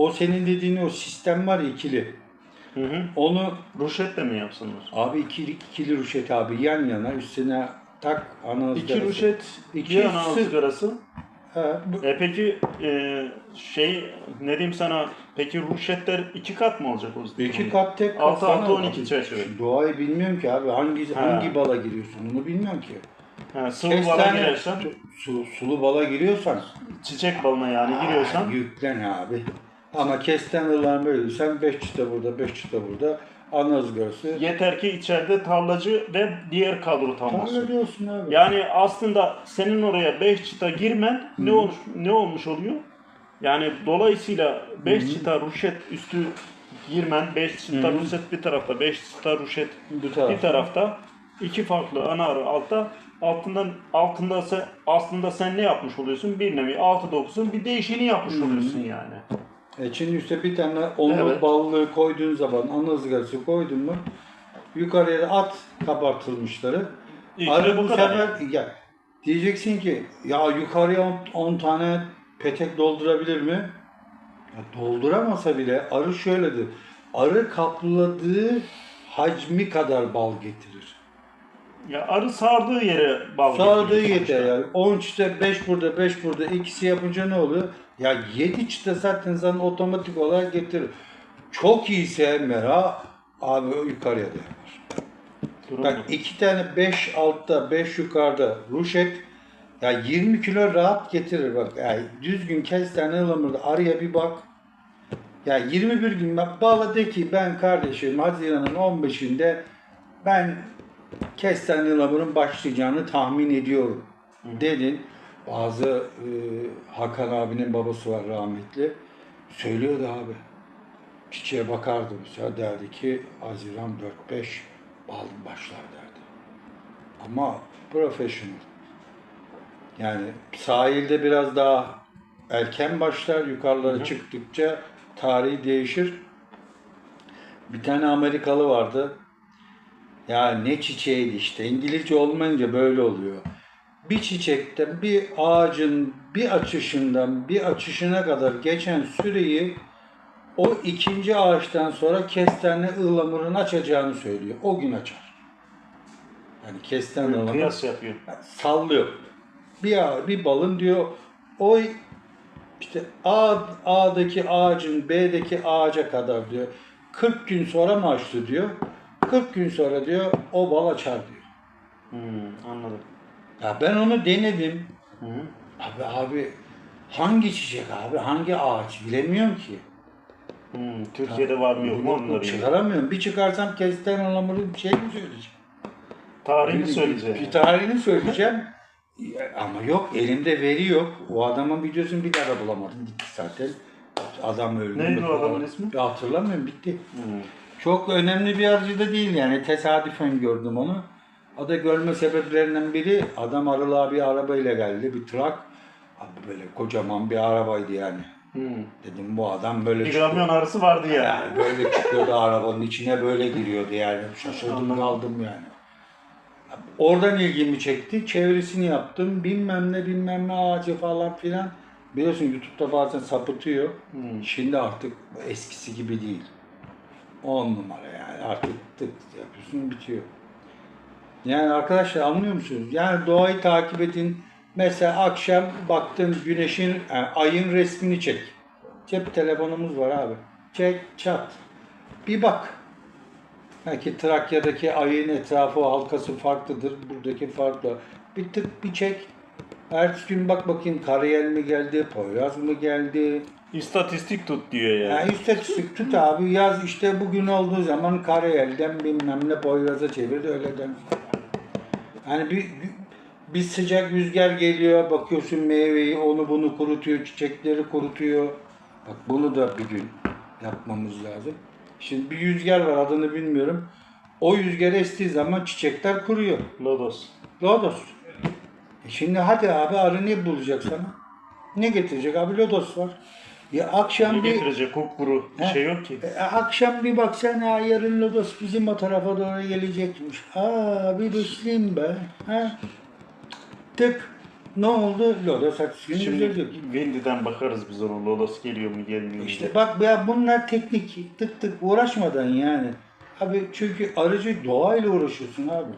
o senin dediğin o sistem var ya ikili. Hı hı. Onu Ruşet de mi yapsınlar? abi ikili, ikili ruşet abi yan yana üstüne tak ana İki ızgarası. ruşet, İki bir ana sık- ızgarası. Ha, bu- E peki e, şey ne diyeyim sana peki ruşetler iki kat mı olacak o zaman? iki kat tek kat. Altı, sana altı, bak. 12 çerçeve. Doğayı bilmiyorum ki abi. Hangi Ha. hangi bala giriyorsun onu bilmiyorum ki. Ha, sıvı bala Kestane- girersen, Su, sulu bala giriyorsan çiçek balına yani giriyorsan Aa, yüklen abi. Ama kesten ılan böyle sen 5 çıta burada 5 çıta burada ana ızgarası. yeter ki içeride tarlacı ve diğer kadro tam Tarla olsun. diyorsun abi. Yani aslında senin oraya 5 çıta girmen ne olmuş ne olmuş oluyor? Yani dolayısıyla 5 çıta ruşet üstü girmen 5 çıta ruşet bir tarafta 5 çıta ruşet Bu taraf. bir tarafta iki farklı ana arı altta altından altında sen, aslında sen ne yapmış oluyorsun? Bir nevi 6 9'un bir değişini yapmış oluyorsun yani. E şimdi işte bir tane onu Evet. ballığı koyduğun zaman ana ızgarası koydun mu yukarıya da at kabartılmışları. İşte Arı bu sefer ya diyeceksin ki ya yukarıya 10 tane petek doldurabilir mi? Ya dolduramasa bile arı şöyledir. Arı kapladığı hacmi kadar bal getirir. Ya arı sardığı yere bal Sağladığı getiriyor yeter sonuçta. yani. 10 çıta 5 burada 5 burada ikisi yapınca ne oluyor? Ya 7 çıta zaten sana otomatik olarak getirir. Çok iyiyse mera abi yukarıya da yapar. Durum Bak bu. iki tane 5 altta 5 yukarıda ruşet ya 20 kilo rahat getirir bak. Yani düzgün kestane ılamırda araya bir bak. Ya 21 gün bak bağla de ki ben kardeşim Haziran'ın 15'inde ben kestane ılamırın başlayacağını tahmin ediyorum dedin. Bazı e, Hakan abinin babası var rahmetli. Söylüyordu abi. Çiçeğe bakardı mesela derdi ki Haziran 4-5 bal başlar derdi. Ama professional. Yani sahilde biraz daha erken başlar. Yukarılara çıktıkça tarihi değişir. Bir tane Amerikalı vardı. Ya ne çiçeğiydi işte. İngilizce olmayınca böyle oluyor. Bir çiçekten, bir ağacın bir açışından bir açışına kadar geçen süreyi o ikinci ağaçtan sonra kestane ıhlamurun açacağını söylüyor. O gün açar. Yani kestane ıhlamur Kıyas yapıyor. sallıyor. Bir, ağa- bir balın diyor o işte A, A'daki ağacın B'deki ağaca kadar diyor 40 gün sonra mı açtı diyor. 40 gün sonra diyor o bal açar diyor. Hmm, anladım. Ya ben onu denedim. Hı. Abi abi hangi çiçek abi hangi ağaç bilemiyorum ki. Hmm, Türkiye'de var mı yok mu onları? çıkaramıyorum. Bir çıkarsam kestane ıhlamurun şey mi söyleyeceğim? Tarihini Bir- söyleyeceğim. Bir tarihini söyleyeceğim. Ama yok elimde veri yok. O adamın videosunu bir daha da bulamadım. Gitti zaten. Adam öldü. Neydi o adamın ismi? Ya hatırlamıyorum bitti. Hmm. Çok önemli bir arıcı da değil yani. Tesadüfen gördüm onu. O da görme sebeplerinden biri adam arılığa bir arabayla geldi. Bir trak. Abi böyle kocaman bir arabaydı yani. Hmm. Dedim bu adam böyle Bir çıkıyor. kamyon arısı vardı ya. Yani böyle çıkıyordu arabanın içine böyle giriyordu yani. Şaşırdım kaldım yani. Oradan ilgimi çekti. Çevresini yaptım. Bilmem ne bilmem ne ağacı falan filan. Biliyorsun YouTube'da bazen sapıtıyor. Hmm. Şimdi artık eskisi gibi değil. On numara yani. Artık tık yapıyorsun bitiyor. Yani arkadaşlar anlıyor musunuz? Yani doğayı takip edin. Mesela akşam baktın güneşin, yani ayın resmini çek. Cep telefonumuz var abi. Çek, çat. Bir bak. Belki Trakya'daki ayın etrafı halkası farklıdır. Buradaki farklı. Bir tık bir çek. Ertesi gün bak bakayım Karayel mi geldi, Poyraz mı geldi? İstatistik tut diyor ya. Yani istatistik tut abi yaz işte bugün olduğu zaman Karayel'den bilmem ne Poyraz'a çevirdi öyleden. Yani bir, bir sıcak rüzgar geliyor bakıyorsun meyveyi onu bunu kurutuyor çiçekleri kurutuyor. Bak bunu da bir gün yapmamız lazım. Şimdi bir rüzgar var adını bilmiyorum. O rüzgar estiği zaman çiçekler kuruyor. Lodos. Lodos. E şimdi hadi abi arı ne bulacak sana? Ne getirecek abi? Lodos var. Ya akşam bir getirecek kupkuru? He. şey yok ki. e, akşam bir baksana yarın Lodos bizim o tarafa doğru gelecekmiş. Aa bir besleyeyim be. Ha? Tık. Ne oldu? Lodos gün Şimdi. Wendy'den bakarız biz ona Lodos geliyor mu gelmiyor mu İşte bak ya bunlar teknik tık tık uğraşmadan yani. Abi çünkü aracı doğayla uğraşıyorsun abi.